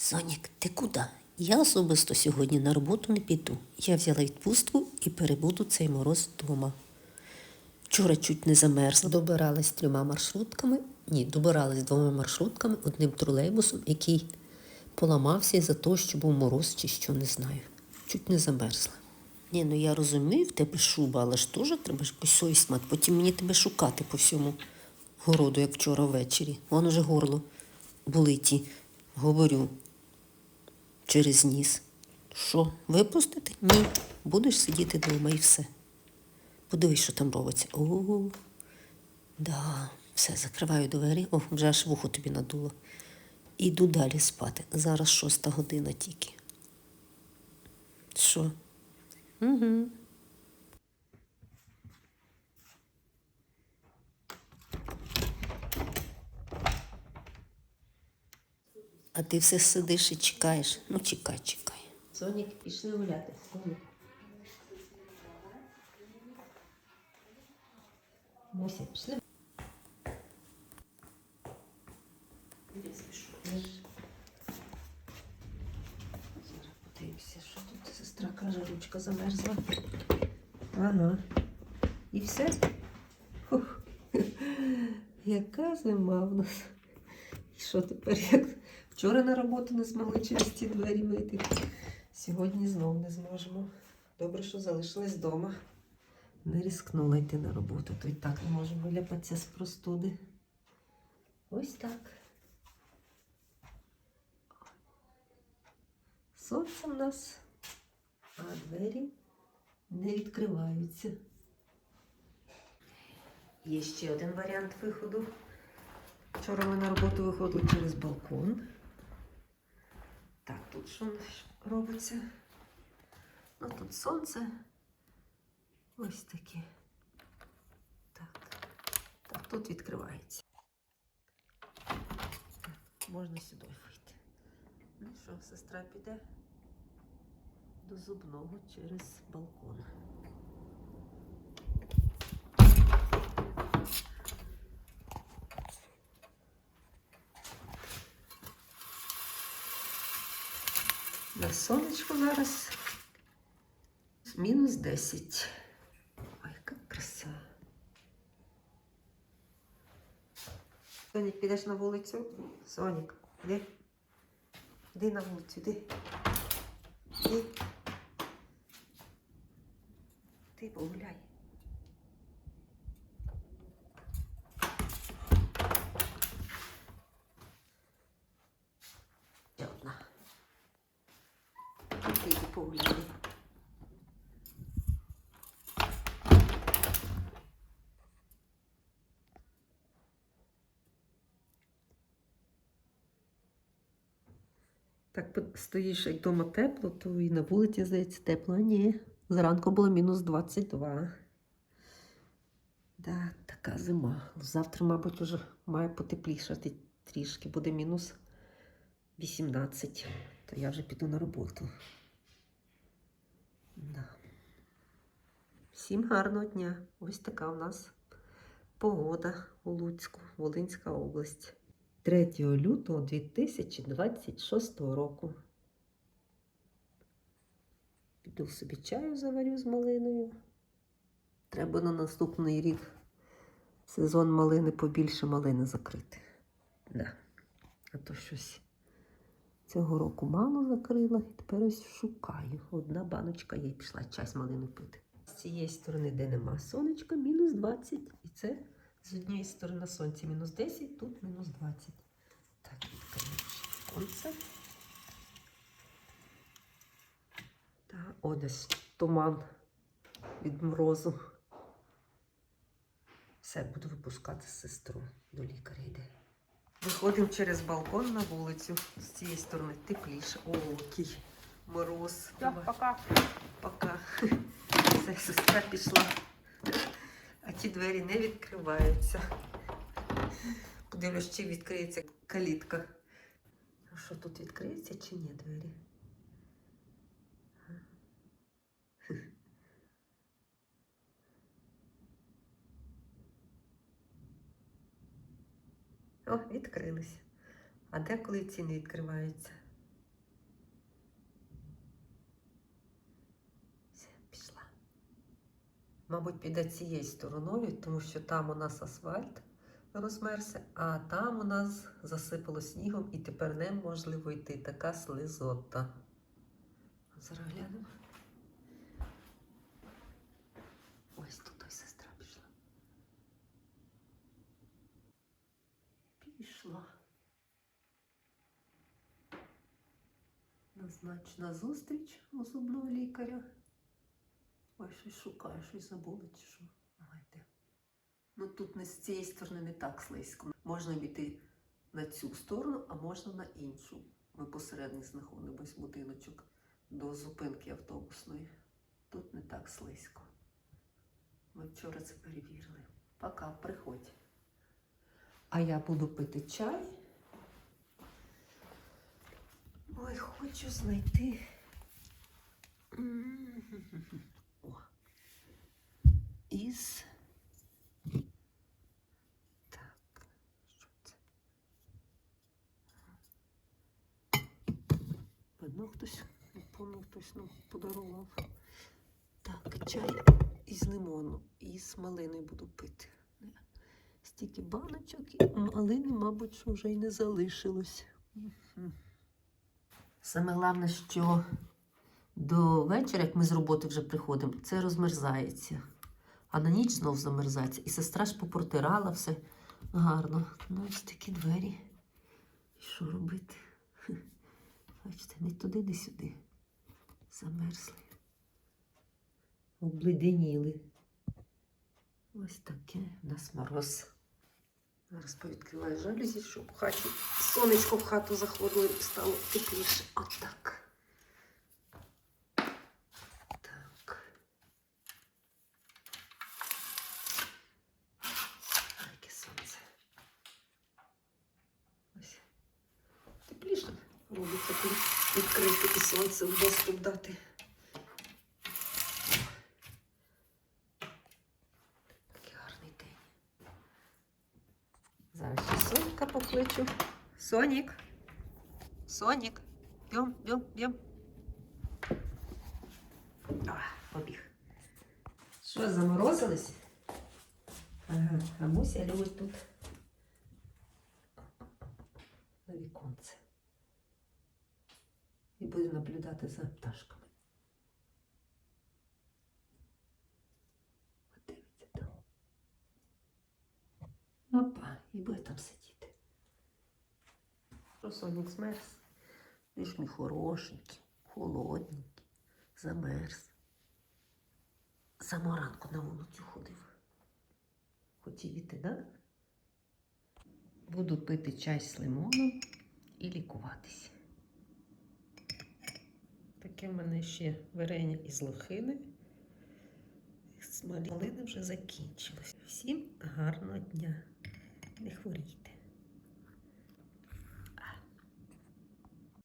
Сонік, ти куди? Я особисто сьогодні на роботу не піду. Я взяла відпустку і перебуду цей мороз вдома. Вчора чуть не замерзла. Добиралась трьома маршрутками. Ні, добиралась двома маршрутками, одним тролейбусом, який поламався із-за того, що був мороз чи що, не знаю. Чуть не замерзла. Ні, ну я розумію, в тебе шуба, але ж теж треба якусь совість мати. Потім мені тебе шукати по всьому городу, як вчора ввечері. Вон уже горло болиті. Говорю через ніс. Що, випустити? Ні. Будеш сидіти вдома і все. Подивись, що там робиться. О, да, все, закриваю двері. О, вже аж вухо тобі надуло. Іду далі спати. Зараз шоста година тільки. Що? Угу. А ти все сидиш і чекаєш. Ну, чекай, чекай. Сонік, пішли гуляти. Сонік. Мося, пішли. Зараз подивимося, що тут сестра каже, ручка замерзла. Ага. І все? Фух. Яка зима в нас. І що тепер, як вчора на роботу не змогли через ті двері вийти. Сьогодні знов не зможемо. Добре, що залишилась вдома. Не рискнула йти на роботу, то й так не можемо виляпатися з простуди. Ось так. Сонце в нас, а двері не відкриваються. Є ще один варіант виходу. Вчора ми на роботу виходили через балкон. Так, тут що робиться? Ну тут сонце. Ось таке. Так. Так, тут відкривається. Можна сюди вийти. Ну що, сестра піде до зубного через балкон. На сонечку зараз мінус 10. Ой, яка краса. Сонік, підеш на вулицю? Сонік, іди. Іди на вулицю, іди. Іди. Ти погуляй. Ще одна. Ти. Так стоїш, як вдома тепло, то і на вулиці, здається, тепло. Ні. Зранку було мінус 22. Да, така зима. Завтра, мабуть, вже має потеплішати трішки. Буде мінус 18. То я вже піду на роботу. Да. Всім гарного дня. Ось така у нас погода у Луцьку, Волинська область. 3 лютого 2026 року. Піду собі чаю заварю з малиною. Треба на наступний рік сезон малини побільше малини закрити. Да. А то щось цього року мало закрила, і тепер ось шукаю. Одна баночка є, пішла чай з малиною пити. З цієї сторони, де нема сонечка, мінус 20. І це з однієї сторони сонця мінус 10, тут мінус 20. Так, відкриємо. Та ось туман від морозу. Все, буду випускати сестру. До лікаря йде. Виходимо через балкон на вулицю. З цієї сторони тепліше. О, який мороз. Все, пока. Пока. Все, сестра пішла. А ті двері не відкриваються. Подивлюсь, чи відкриється калітка. А що тут відкриється чи ні двері? О, відкрилися. А деколи ці не відкриваються. Все, пішла. Мабуть, піде цією стороною, тому що там у нас асфальт розмерся, а там у нас засипало снігом і тепер неможливо йти така слизота. Зараз глянемо. Пішла. Назначена зустріч у зубного лікаря. Ой, щось шукаю, щось забула чи що. Давайте. Ну тут не з цієї сторони не так слизько. Можна обійти на цю сторону, а можна на іншу. Ми посередині знаходимось будиночок до зупинки автобусної. Тут не так слизько. Ми вчора це перевірили. Пока, приходь. А я буду пити чай. Ой, хочу знайти. О. Із. Так, що це? Видно, хтось, пам'ятаю, хтось нам подарував. Так, чай із лимону і з малиною буду пити. Стільки баночок малини, мабуть, що вже й не залишилось. Саме головне, що до вечора, як ми з роботи вже приходимо, це розмерзається. А на ніч знов замерзається. І сестра ж попротирала все гарно. Ну, ось такі двері. І що робити? Бачите, не туди, не сюди. Замерзли. Обледеніли. Ось таке в нас мороз. Зараз повідкриваю жалюзі, щоб в хаті сонечко в хату заходило і стало тепліше. Отак. Так. Яке сонце. Ось. Тепліше робиться, коли відкрити і сонце в доступ дати. покличу. Сонік. Сонік. Бьом, бьом, бьом. А, побіг. Що, заморозились? Ага, а Муся любить тут на віконце. І буде наблюдати за пташками. Сонік змерз? Він мій хорошенький, холодненький, замерз. Самого ранку на вулицю ходив. Хотів іти, да? Буду пити чай з лимоном і лікуватися. Таке в мене ще варення із лохини. З малини вже закінчилось. Всім гарного дня. Не хворійте.